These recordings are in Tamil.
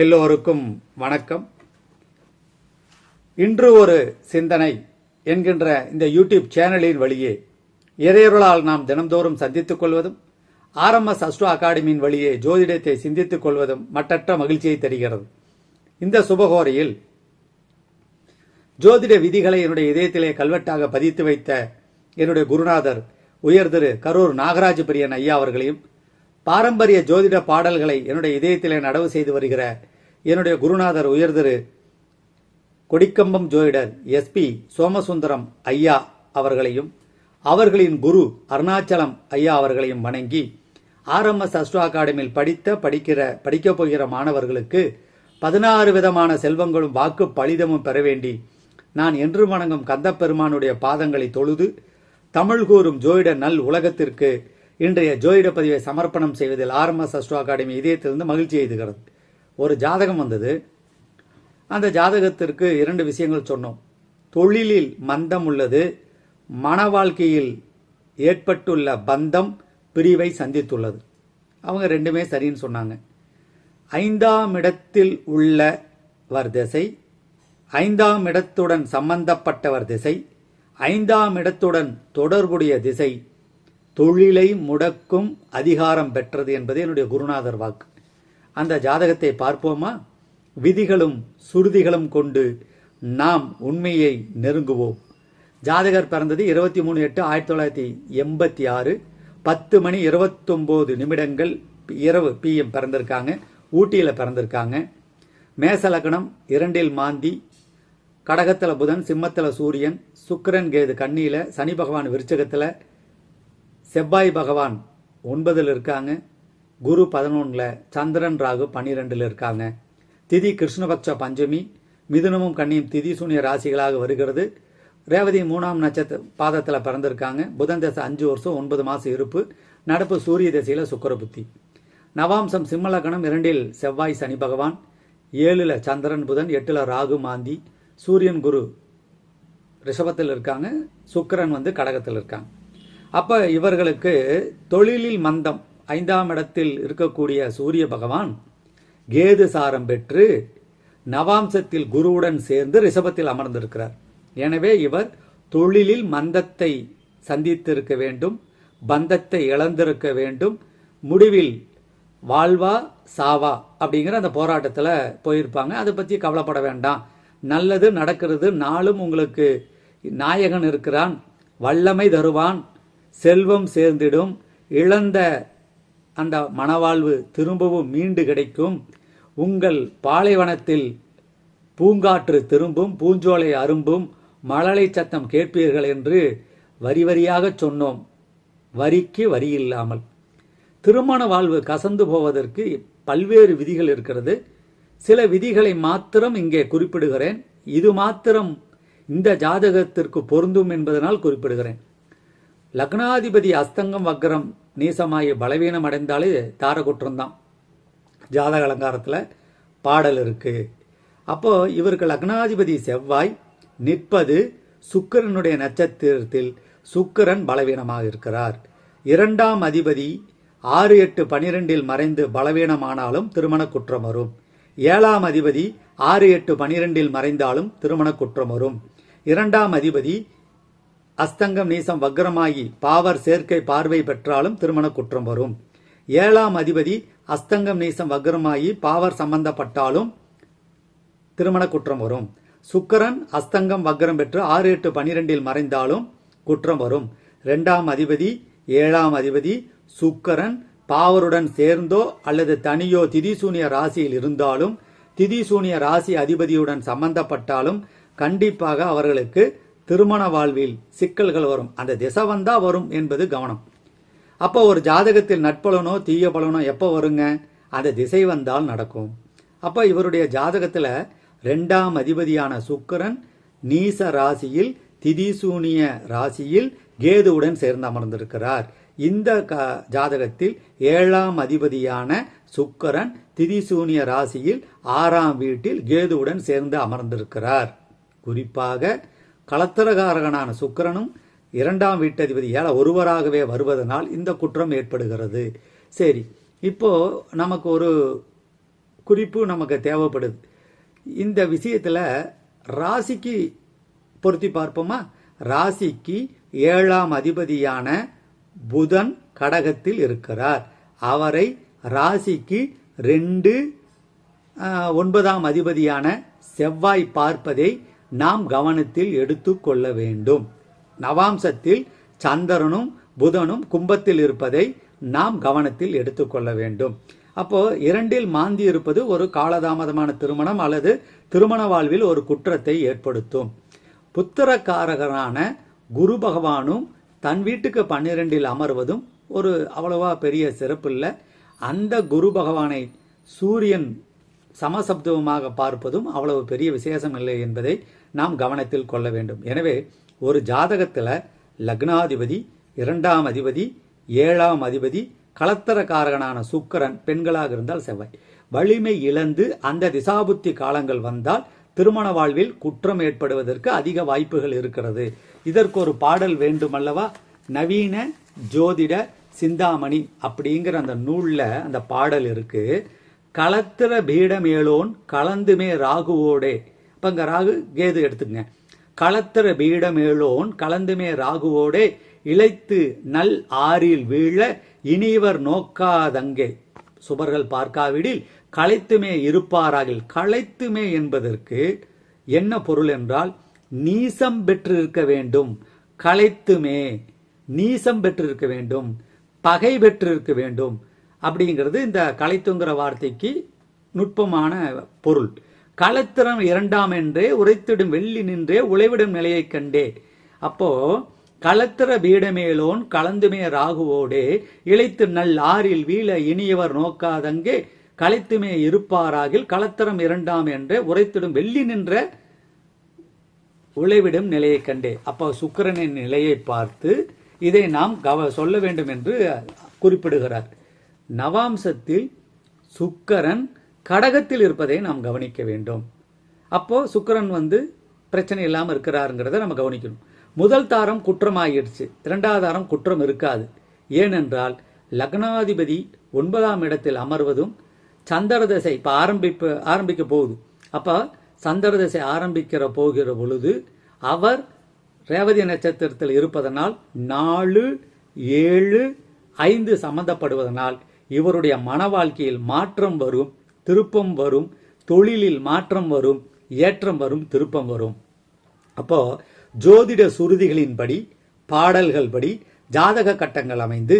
எல்லோருக்கும் வணக்கம். இன்று ஒரு சிந்தனை என்கின்ற இந்த யூடியூப் சேனலின் வழியே இறையொருளால் நாம் தினந்தோறும் சந்தித்துக் கொள்வதும் ஆர்எம்எஸ் அஸ்ட்ரோ அகாடமியின் வழியே ஜோதிடத்தை சிந்தித்துக் கொள்வதும் மட்டற்ற மகிழ்ச்சியை தருகிறது. இந்த சுபகோரையில் ஜோதிட விதிகளை என்னுடைய இதயத்திலே கல்வெட்டாக பதித்து வைத்த என்னுடைய குருநாதர் உயர் திரு கரூர் நாகராஜ பிரியன் ஐயா அவர்களையும் பாரம்பரிய ஜோதிட பாடல்களை என்னுடைய இதயத்திலே நடவு செய்து வருகிற என்னுடைய குருநாதர் உயர்திரு கொடிக்கம்பம் ஜோதிடர் எஸ்பி சோமசுந்தரம் ஐயா அவர்களையும் அவர்களின் குரு அருணாச்சலம் ஐயா அவர்களையும் வணங்கி ஆர்எம்எஸ் அஸ்ட்ரோ அகாடமியில் படித்த படிக்கிற படிக்கப் போகிற மாணவர்களுக்கு பதினாறு விதமான செல்வங்களும் வாக்கு பலிதமும் பெற வேண்டி நான் என்று வணங்கும் கந்தப்பெருமானுடைய பாதங்களை தொழுது தமிழ் கூறும் ஜோதிட நல் உலகத்திற்கு இன்றைய ஜோதிட பதிவை சமர்ப்பணம் செய்வதில் ஆர்எம்எஸ் அஸ்ட்ரோ அகாடமி இதயத்திலிருந்து மகிழ்ச்சி எய்துகிறது ஒரு ஜாதகம் வந்தது. அந்த ஜாதகத்திற்கு இரண்டு விஷயங்கள் சொன்னோம். தொழிலில் மந்தம் உள்ளது. மன வாழ்க்கையில் ஏற்பட்டுள்ள பந்தம் பிரிவை சந்தித்துள்ளது. அவங்க ரெண்டுமே சரின்னு சொன்னாங்க. ஐந்தாம் இடத்தில் உள்ளவர் திசை ஐந்தாம் இடத்துடன் சம்பந்தப்பட்டவர் திசை ஐந்தாம் இடத்துடன் தொடர்புடைய திசை தொழிலை முடக்கும் அதிகாரம் பெற்றது என்பது என்னுடைய குருநாதர் வாக்கு. அந்த ஜாதகத்தை பார்ப்போமா? விதிகளும் சுருதிகளும் கொண்டு நாம் உண்மையை நெருங்குவோம். ஜாதகர் பிறந்தது இருபத்தி மூணு எட்டு ஆயிரத்தி தொள்ளாயிரத்தி எண்பத்தி ஆறு பத்து மணி இருபத்தொம்போது நிமிடங்கள் இரவு பிஎம் பிறந்திருக்காங்க ஊட்டியில் பிறந்திருக்காங்க. மேச லக்னம் இரண்டில் மாந்தி கடகத்தில் புதன் சிம்மத்தில் சூரியன் சுக்கரன் கேது கண்ணியில் சனி பகவான் விருச்சகத்தில் செவ்வாய் பகவான் ஒன்பதில் இருக்காங்க. குரு பதினொன்றில் சந்திரன் ராகு பன்னிரெண்டில் இருக்காங்க. திதி கிருஷ்ணபக்ஷ பஞ்சமி மிதுனமும் கன்னியும் திதி சூனிய ராசிகளாக வருகிறது. ரேவதி மூணாம் நட்சத்திர பாதத்தில் பிறந்திருக்காங்க. புதன் தசை அஞ்சு வருஷம் ஒன்பது மாதம் இருப்பு. நடப்பு சூரிய திசையில் சுக்கர புத்தி. நவாம்சம் சிம்மலக்கணம் இரண்டில் செவ்வாய் சனி பகவான். ஏழில் சந்திரன் புதன் எட்டில் ராகு மாந்தி. சூரியன் குரு ரிஷபத்தில் இருக்காங்க. சுக்கரன் வந்து கடகத்தில் இருக்காங்க. அப்போ இவர்களுக்கு தொழிலில் மந்தம். ஐந்தாம் இடத்தில் இருக்கக்கூடிய சூரிய பகவான் கேது சாரம் பெற்று நவாம்சத்தில் குருவுடன் சேர்ந்து ரிஷபத்தில் அமர்ந்திருக்கிறார். எனவே இவர் தொழிலில் மந்தத்தை சந்தித்திருக்க வேண்டும் பந்தத்தை இழந்திருக்க வேண்டும் முடிவில் வாழ்வா சாவா அப்படிங்கிற அந்த போராட்டத்தில் போயிருப்பாங்க. அதை பற்றி கவலைப்பட வேண்டாம். நல்லது நடக்கிறது நாளும் உங்களுக்கு நாயகன் இருக்கிறான் வல்லமை தருவான் செல்வம் சேர்ந்திடும். இழந்த அந்த மனவாழ்வு திரும்பவும் மீண்டு கிடைக்கும். உங்கள் பாலைவனத்தில் பூங்காற்று திரும்பும் பூஞ்சோலை அரும்பும் மழலை சத்தம் கேட்பீர்கள் என்று வரி வரியாக சொன்னோம். வரிக்கு வரி இல்லாமல். திருமண வாழ்வு கசந்து போவதற்கு பல்வேறு விதிகள் இருக்கிறது. சில விதிகளை மாத்திரம் இங்கே குறிப்பிடுகிறேன். இது மாத்திரம் இந்த ஜாதகத்திற்கு பொருந்தும் என்பதனால் குறிப்பிடுகிறேன். லக்னாதிபதி அஸ்தங்கம் வக்ரம் நீசமாகி பலவீனம் அடைந்தாலே தாரகுற்றம்தான் ஜாதக அலங்காரத்தில் பாடல் இருக்கு. அப்போ இவருக்கு லக்னாதிபதி செவ்வாய் நிற்பது சுக்கிரனுடைய நட்சத்திரத்தில் சுக்கிரன் பலவீனமாக இருக்கிறார். இரண்டாம் அதிபதி ஆறு எட்டு பனிரெண்டில் மறைந்து பலவீனமானாலும் திருமண குற்றம் வரும். ஏழாம் அதிபதி ஆறு எட்டு பனிரெண்டில் மறைந்தாலும் திருமண குற்றம் வரும். இரண்டாம் அதிபதி அஸ்தங்கம் நீசம் வக்ரமாகி பாவர் சேர்க்கை பார்வை பெற்றாலும் திருமண குற்றம் வரும். ஏழாம் அதிபதி அஸ்தங்கம் நீசம் வக்ரமாகி பாவர் சம்பந்தப்பட்டாலும் திருமண குற்றம் வரும். சுக்கரன் அஸ்தங்கம் வக்ரம் பெற்று ஆறு எட்டு பனிரெண்டில் மறைந்தாலும் குற்றம் வரும். இரண்டாம் அதிபதி ஏழாம் அதிபதி சுக்கரன் பாவருடன் சேர்ந்தோ அல்லது தனியோ திதிசூனிய ராசியில் இருந்தாலும் திதிசூனிய ராசி அதிபதியுடன் சம்பந்தப்பட்டாலும் கண்டிப்பாக அவர்களுக்கு திருமண வாழ்வில் சிக்கல்கள் வரும். அந்த திசை வந்தா வரும் என்பது கவனம். அப்போ ஒரு ஜாதகத்தில் நட்பலனோ தீய பலனோ எப்போ வருங்க? அந்த திசை வந்தால் நடக்கும். அப்போ இவருடைய ஜாதகத்தில் ரெண்டாம் அதிபதியான சுக்கரன் நீச ராசியில் திதிசூனிய ராசியில் கேதுவுடன் சேர்ந்து அமர்ந்திருக்கிறார். இந்த க ஜாதகத்தில் ஏழாம் அதிபதியான சுக்கரன் திதிசூனிய ராசியில் ஆறாம் வீட்டில் கேதுவுடன் சேர்ந்து அமர்ந்திருக்கிறார். குறிப்பாக களத்திரகாரகனான சுக்கிரனும் இரண்டாம் வீட்டதிபதி ஏழை ஒருவராகவே வருவதனால் இந்த குற்றம் ஏற்படுகிறது. சரி இப்போ நமக்கு ஒரு குறிப்பு நமக்கு தேவைப்படுது. இந்த விஷயத்தில் ராசிக்கு பொருத்தி பார்ப்போமா? ராசிக்கு ஏழாம் அதிபதியான புதன் கடகத்தில் இருக்கிறார். அவரை ராசிக்கு ரெண்டு ஒன்பதாம் அதிபதியான செவ்வாய் பார்ப்பதை நாம் கவனத்தில் எடுத்துக்கொள்ள வேண்டும். நவாம்சத்தில் சந்திரனும் புதனும் கும்பத்தில் இருப்பதை நாம் கவனத்தில் எடுத்துக்கொள்ள வேண்டும். அப்போ இரண்டில் மாந்தி இருப்பது ஒரு காலதாமதமான திருமணம் அல்லது திருமண வாழ்வில் ஒரு குற்றத்தை ஏற்படுத்தும். புத்திரக்காரகரான குரு பகவானும் தன் வீட்டுக்கு பன்னிரெண்டில் அமர்வதும் ஒரு அவ்வளவா பெரிய சிறப்பு இல்லை அந்த குரு பகவானை சூரியன் சமசப்தமாக பார்ப்பதும் அவ்வளவு பெரிய விசேஷம் இல்லை என்பதை நாம் கவனத்தில் கொள்ள வேண்டும். எனவே ஒரு ஜாதகத்தில் லக்னாதிபதி இரண்டாம் அதிபதி ஏழாம் அதிபதி கலத்தரக்காரகனான சுக்கரன் பெண்களாக இருந்தால் செவ்வாய். வலிமை இழந்து அந்த திசாபுத்தி காலங்கள் வந்தால் திருமண வாழ்வில் குற்றம் ஏற்படுவதற்கு அதிக வாய்ப்புகள் இருக்கிறது. இதற்கு ஒரு பாடல் வேண்டுமல்லவா? நவீன ஜோதிட சிந்தாமணி அப்படிங்கிற அந்த நூலில் அந்த பாடல் இருக்கு. களத்திர பீடமேலோன் கலந்துமே ராகுவோடே அப்ப ராகு கேது எடுத்துங்க களத்திர பீடமேளோன் கலந்துமே ராகுவோடே இழைத்து நல் ஆறில் வீழ இனிவர் நோக்காதங்கே. சுபர்கள் பார்க்காவிடில் களைத்துமே இருப்பாராகில். களைத்துமே என்பதற்கு என்ன பொருள் என்றால் நீசம் பெற்றிருக்க வேண்டும். களைத்துமே நீசம் பெற்றிருக்க வேண்டும். பகை பெற்றிருக்க வேண்டும். அப்படிங்கிறது இந்த களைத்துங்கிற வார்த்தைக்கு நுட்பமான பொருள். களத்திறம் இரண்டாம் என்றே உரைத்திடும் வெள்ளி நின்றே உழைவிடும் நிலையைக் கண்டே. அப்போ களத்திர பீடமேலோன் கலந்துமே ராகுவோடே இழைத்து நல் ஆறில் வீழ இனியவர் நோக்காதங்கே களைத்துமே இருப்பாராகில் களத்திரம் இரண்டாம் என்றே உரைத்திடும் வெள்ளி நின்ற உழைவிடும் நிலையை கண்டே. அப்போ சுக்கரனின் நிலையை பார்த்து இதை நாம் கவ சொல்ல வேண்டும் என்று குறிப்பிடுகிறார். நவாம்சத்தில் சுக்கரன் கடகத்தில் இருப்பதை நாம் கவனிக்க வேண்டும். அப்போ சுக்கரன் வந்து பிரச்சனை இல்லாமல் இருக்கிறாருங்கிறத நம்ம கவனிக்கணும். முதல் தாரம் குற்றமாகிடுச்சு இரண்டாவது தாரம் குற்றம் இருக்காது. ஏனென்றால் லக்னாதிபதி ஒன்பதாம் இடத்தில் அமர்வதும் சந்திர தசை இப்போ ஆரம்பிப்பு ஆரம்பிக்க போகுது. அப்போ சந்திர தசை ஆரம்பிக்கிற போகிற பொழுது அவர் ரேவதி நட்சத்திரத்தில் இருப்பதனால் நாலு ஏழு ஐந்து சம்பந்தப்படுவதனால் இவருடைய மன வாழ்க்கையில் மாற்றம் வரும். திருப்பம் வரும் தொழிலில் மாற்றம் வரும் ஏற்றம் வரும் திருப்பம் வரும். அப்போ ஜோதிட சுருதிகளின்படி பாடல்கள் படி ஜாதக கட்டங்கள் அமைந்து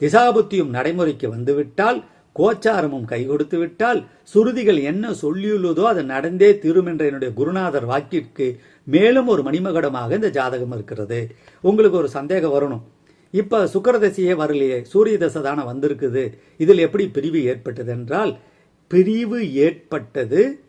திசாபுத்தியும் நடைமுறைக்கு வந்துவிட்டால் கோச்சாரமும் கை கொடுத்து விட்டால் சுருதிகள் என்ன சொல்லியுள்ளதோ அது நடந்தே தீரும் என்ற என்னுடைய குருநாதர் வாக்கிற்கு மேலும் ஒரு மணிமகடமாக இந்த ஜாதகம் இருக்கிறது. உங்களுக்கு ஒரு சந்தேகம் வரணும். இப்போ சுக்கரதசையே வரலையே சூரிய தசை தானே வந்திருக்குது. இதில் எப்படி பிரிவு ஏற்பட்டது என்றால் பிரிவு ஏற்பட்டது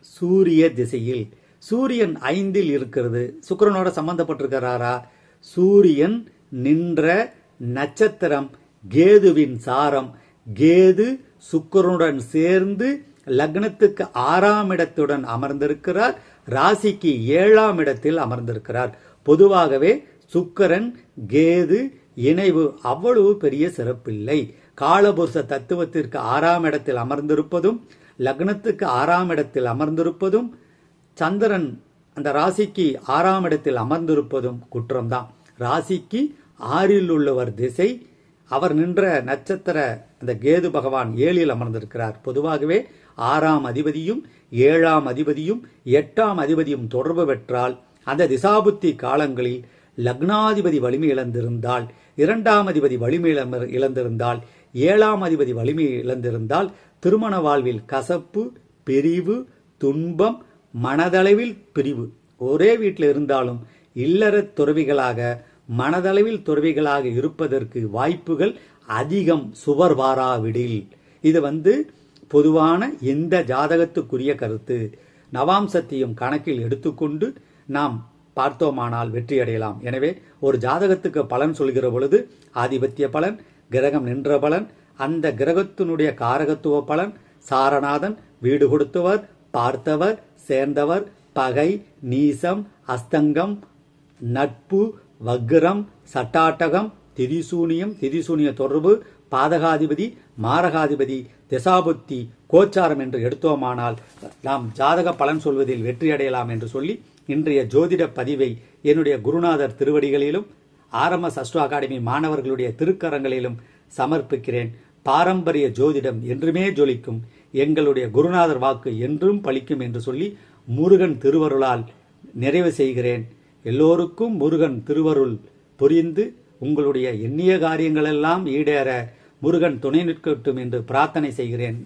சூரிய திசையில். சூரியன் ஐந்தில் இருக்கிறது. சுக்கிரனோட சம்பந்தப்பட்டிருக்கிறாரா? சூரியன் நின்ற நட்சத்திரம் கேதுவின் சாரம். கேது சுக்கிரனுடன் சேர்ந்து லக்னத்துக்கு ஆறாம் இடத்துடன் அமர்ந்திருக்கிறார். ராசிக்கு ஏழாம் இடத்தில் அமர்ந்திருக்கிறார். பொதுவாகவே சுக்கரன் கேது இணைவு அவ்வளவு பெரிய சிறப்பில்லை. காலபுருஷ தத்துவத்திற்கு ஆறாம் இடத்தில் அமர்ந்திருப்பதும் லக்னத்துக்கு ஆறாம் இடத்தில் அமர்ந்திருப்பதும் சந்திரன் அந்த ராசிக்கு ஆறாம் இடத்தில் அமர்ந்திருப்பதும் குற்றம்தான். ராசிக்கு ஆறில் உள்ளவர் திசை அவர் நின்ற நட்சத்திர அந்த கேது பகவான் ஏழில் அமர்ந்திருக்கிறார். பொதுவாகவே ஆறாம் அதிபதியும் ஏழாம் அதிபதியும் எட்டாம் அதிபதியும் தொடர்பு பெற்றால் அந்த திசாபுத்தி காலங்களில் லக்னாதிபதி வலிமை இழந்திருந்தால் இரண்டாம் அதிபதி வலிமை இழந்திருந்தால் ஏழாம் அதிபதி வலிமை இழந்திருந்தால் திருமண வாழ்வில் கசப்பு பிரிவு துன்பம் மனதளவில் பிரிவு. ஒரே வீட்டில் இருந்தாலும் இல்லற துறவிகளாக மனதளவில் துறவிகளாக இருப்பதற்கு வாய்ப்புகள் அதிகம் சுவர் வாராவிடில். இது வந்து பொதுவான இந்த ஜாதகத்துக்குரிய கருத்து. நவாம்சத்தையும் கணக்கில் எடுத்துக்கொண்டு நாம் பார்த்தோமானால் வெற்றி அடையலாம் எனவே ஒரு ஜாதகத்துக்கு பலன் சொல்கிற பொழுது ஆதிபத்திய பலன் கிரகம் நின்ற பலன் அந்த கிரகத்தினுடைய காரகத்துவ பலன் சாரநாதன் வீடு கொடுத்தவர் பார்த்தவர் சேர்ந்தவர் பகை நீசம் அஸ்தங்கம் நட்பு வக்ரம் சட்டாட்டகம் திரிசூனியம் திரிசூனிய தொடர்பு பாதகாதிபதி மாரகாதிபதி திசாபுத்தி கோச்சாரம் என்று எடுத்தோமானால் நாம் ஜாதக பலன் சொல்வதில் வெற்றியடையலாம் என்று சொல்லி இன்றைய ஜோதிட பதிவை என்னுடைய குருநாதர் திருவடிகளிலும் ஆரம்ப சஷ்டு அகாடமி மாணவர்களுடைய திருக்கரங்களிலும் சமர்ப்பிக்கிறேன். பாரம்பரிய ஜோதிடம் என்றுமே ஜொலிக்கும். எங்களுடைய குருநாதர் வாக்கு என்றும் பலிக்கும் என்று சொல்லி முருகன் திருவருளால் நிறைவு செய்கிறேன். எல்லோருக்கும் முருகன் திருவருள் புரிந்து உங்களுடைய எண்ணிய காரியங்களெல்லாம் ஈடேற முருகன் துணை நிற்கட்டும் என்று பிரார்த்தனை செய்கிறேன்.